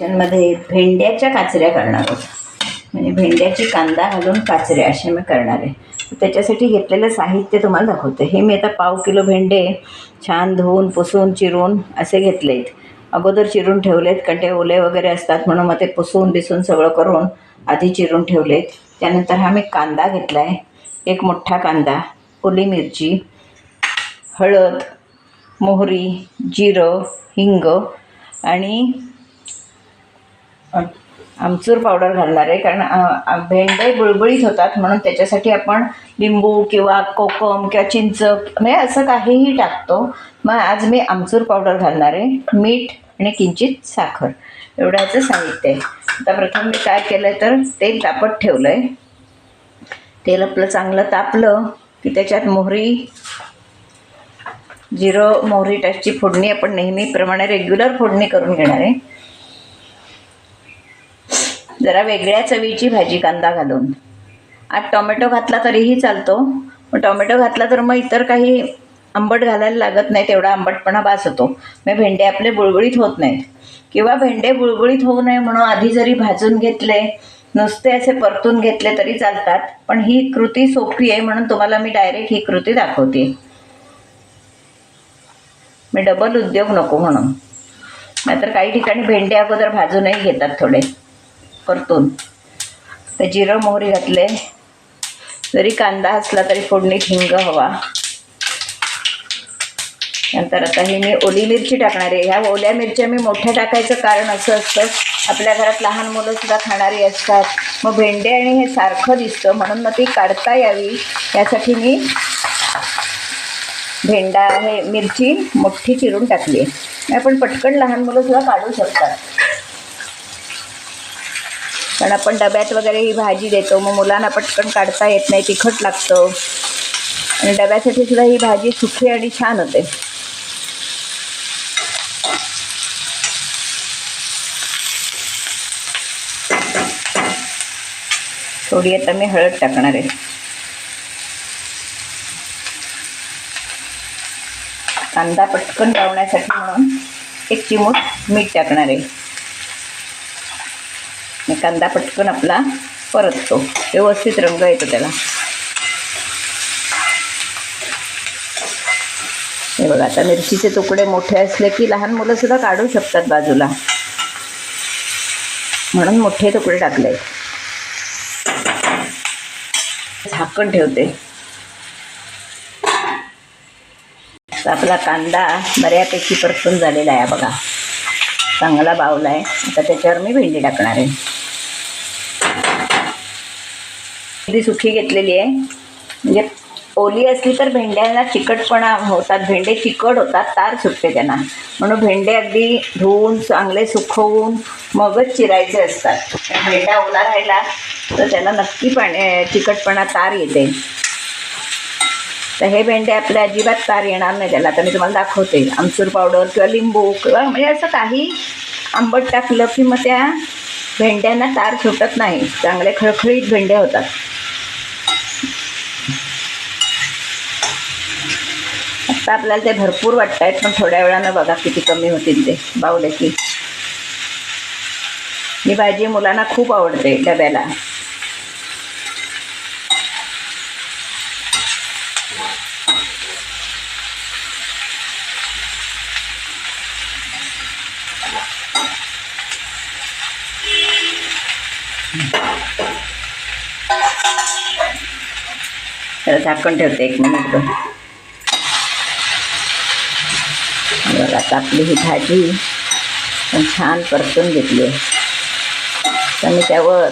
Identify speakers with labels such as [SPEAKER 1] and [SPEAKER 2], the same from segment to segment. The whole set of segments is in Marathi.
[SPEAKER 1] किचनमध्ये भेंड्याच्या काचऱ्या करणार आहोत म्हणजे भेंड्याची कांदा घालून काचऱ्या अशा मी करणार आहे. त्याच्यासाठी घेतलेलं साहित्य तुम्हाला दाखवते. हे मी आता पाव किलो भेंडे छान धुवून पुसून चिरून असे घेतले आहेत अगोदर चिरून ठेवलेत कारण ते ओले वगैरे असतात म्हणून मग ते पुसून बिसून सगळं करून आधी चिरून ठेवलेत. त्यानंतर हा मी कांदा घेतला आहे एक मोठा कांदा ओली मिरची हळद मोहरी जिरं हिंग आणि आमचूर पावडर घालणार आहे कारण भेंडे बुळबुळीत होतात म्हणून त्याच्यासाठी आपण लिंबू किंवा कोकम किंवा चिंच म्हणजे असं काहीही टाकतो. मग आज मी आमचूर पावडर घालणार आहे मीठ आणि किंचित साखर. एवढ्याचं साहित्य आहे आता प्रथम मी काय केलं आहे तर तेल तापत ठेवलं आहे तेल आपलं चांगलं तापलं की त्याच्यात मोहरी जिरं मोहरी टाची फोडणी आपण नेहमीप्रमाणे रेग्युलर फोडणी करून घेणार आहे. जरा वेगळ्या चवीची भाजी कांदा घालून. आज टोमॅटो घातला तरीही चालतो. मग टोमॅटो घातला तर मग इतर काही आंबट घालायला लागत नाही तेवढा आंबटपणा बास होतो. मग भेंडे आपले बुळबुळीत होत नाहीत. किंवा भेंडे बुळबुळीत होऊ नये म्हणून आधी जरी भाजून घेतले नुसते असे परतून घेतले तरी चालतात. पण ही कृती सोपी आहे म्हणून तुम्हाला मी डायरेक्ट ही कृती दाखवते. मी डबल उद्योग नको म्हणून. नाहीतर काही ठिकाणी भेंडे अगोदर भाजूनही घेतात थोडे. परतून. ते जिरं मोहरी घातले. जरी कांदा असला तरी फोडणीत हिंग हवा. नंतर आता ही मी ओली मिरची टाकणार आहे. ह्या ओल्या मिरच्या मी मोठ्या टाकायचं कारण असं असतं आपल्या घरात लहान मुलं सुद्धा खाणारी असतात. मग भेंडे आणि हे सारखं दिसतं म्हणून मग ती काढता यावी. यासाठी मी भेंडा हे मिरची मोठी चिरून टाकली. आहे आपण पटकन लहान मुलं सुद्धा काढू शकतात. पण आपण डब्यात वगैरे ही भाजी देतो. मग मुलांना पटकन काढता येत नाही तिखट लागतं. आणि डब्यासाठी सुद्धा ही भाजी सुखी आणि छान होते. थोडी आता मी हळद टाकणार आहे. कांदा पटकन लावण्यासाठी म्हणून एक चिमूट मीठ टाकणार आहे. कांदा पटकन आपला परततो. व्यवस्थित रंग येतो त्याला. हे बघा आता मिरचीचे तुकडे मोठे असले की लहान मुलं सुद्धा काढू शकतात बाजूला. म्हणून मोठे तुकडे टाकले. झाकण ठेवते. आपला कांदा बऱ्यापैकी परतून झालेला आहे बघा. चांगला बावला आहे. आता त्याच्यावर मी भेंडी टाकणार आहे. अगदी सुखी घेतलेली आहे. म्हणजे ओली असली तर भेंड्यांना चिकटपणा होतात. भेंडे चिकट होतात तार सुटते त्यांना. म्हणून भेंडे अगदी धुवून चांगले सुकवून मगच चिरायचे असतात. भेंडा ओला राहिला तर त्याला नक्की पाणी चिकटपणा तार येते. तर हे भेंडे आपल्या अजिबात तार येणार नाही त्याला. तर मी तुम्हाला दाखवते. आमचूर पावडर किंवा लिंबू किंवा म्हणजे असं काही आंबट टाकलं की मग त्या भेंड्यांना तार सुटत नाही. चांगले खळखळीत भेंडे होतात. आता आपल्याला ते भरपूर वाटत आहेत पण थोड्या वेळानं बघा किती कमी होतील ते. बावले की. ही भाजी मुलांना खूप आवडते डब्याला. झाकण ठेवते एक मिनिट. बघा आता आपली ही भाजी पण छान परतून घेतली आहे. तर मी त्यावर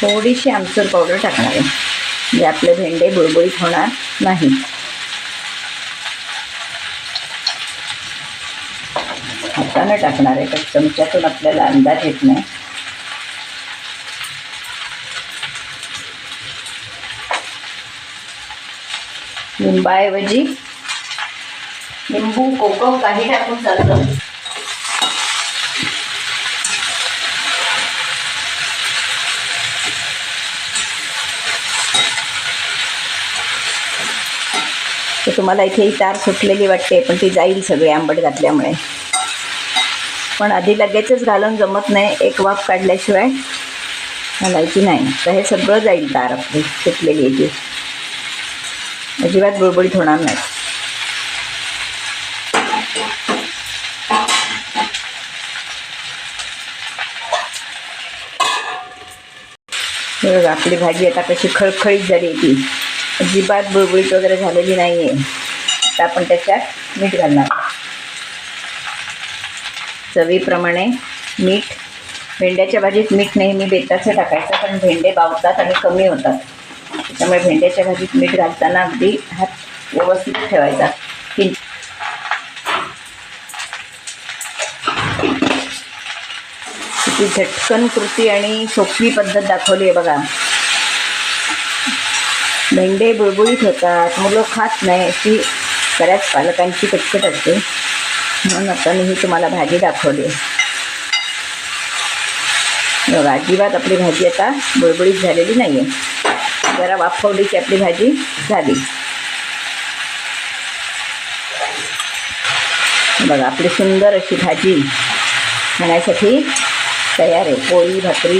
[SPEAKER 1] थोडीशी आमचूर पावडर टाकणार आहे. म्हणजे आपले भेंडे बुळबुळीत होणार नाही. हातानं टाकणार आहे तर चमच्यातून आपल्याला अंदाज येत नाही. लिंबाऐवजी लिंबू कोकम काही टाकून चालतं तर तुम्हाला इथे ही तार सुटलेली वाटते पण ती जाईल सगळी आंबट घातल्यामुळे. पण आधी लगेचच घालून जमत नाही एक वाफ काढल्याशिवाय घालायची नाही. तर हे सगळं जाईल तार आपली सुटलेली याची अजिबात बुळबुळीत होणार नाही. हे बघा आपली भाजी आता कशी खळखळीत झाली ती अजिबात बुळबुळीत वगैरे झालेली नाही आहे आता आपण त्याच्यात मीठ घालणार. चवीप्रमाणे मीठ. भेंड्याच्या भाजीत मीठ नेहमी बेताचं टाकायचं कारण भेंडे बावतात आणि कमी होतात. त्यामुळे भेंड्याच्या भाजीत मीठ घालताना अगदी हात व्यवस्थित ठेवायचा. किंच ती झटकन कृती आणि सोपी पद्धत दाखवली आहे बघा. भेंडे बुळबुळीत होतात मुलं खात नाही अशी बऱ्याच पालकांची कटकट असते. म्हणून आता मी ही तुम्हाला भाजी दाखवली बघा अजिबात आपली भाजी आता बुळबुळीत झालेली नाही आहे जरा वाफवली की आपली भाजी झाली. बघा आपली सुंदर अशी भाजी. खाण्यासाठी तयार आहे. पोळी भाकरी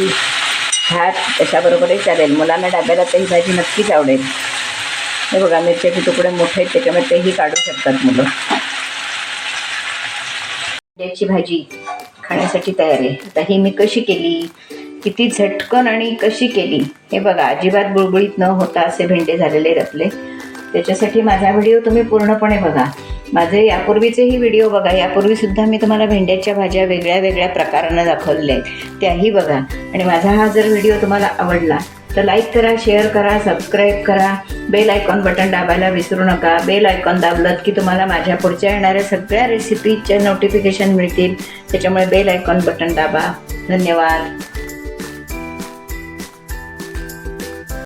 [SPEAKER 1] भात त्याच्याबरोबरही चालेल. मुलांना डाब्याला तर ही भाजी नक्कीच आवडेल. हे बघा मिरच्याचे तुकडे मोठे आहेत त्याच्यामुळे तेही काढू शकतात मुलं. याची भाजी खाण्यासाठी तयार आहे. आता ही मी कशी केली? किती झटकन आणि कशी केली? हे बघा अजिबात बुळबुळीत न होता असे भेंडे झालेले आहेत आपले त्याच्यासाठी माझा व्हिडिओ तुम्ही पूर्णपणे बघा. माझे यापूर्वीचेही व्हिडिओ बघा. यापूर्वीसुद्धा मी तुम्हाला भेंड्याच्या भाज्या वेगळ्या वेगळ्या प्रकारानं दाखवलेल्या आहेत. त्याही बघा. आणि माझा हा जर व्हिडिओ तुम्हाला आवडला तर लाईक करा शेअर करा सबस्क्राईब करा. बेल आयकॉन बटन दाबायला विसरू नका. बेल आयकॉन दाबलं की तुम्हाला माझ्या पुढच्या येणाऱ्या सगळ्या रेसिपीच्या नोटिफिकेशन मिळतील. त्याच्यामुळे बेल आयकॉन बटन दाबा. धन्यवाद.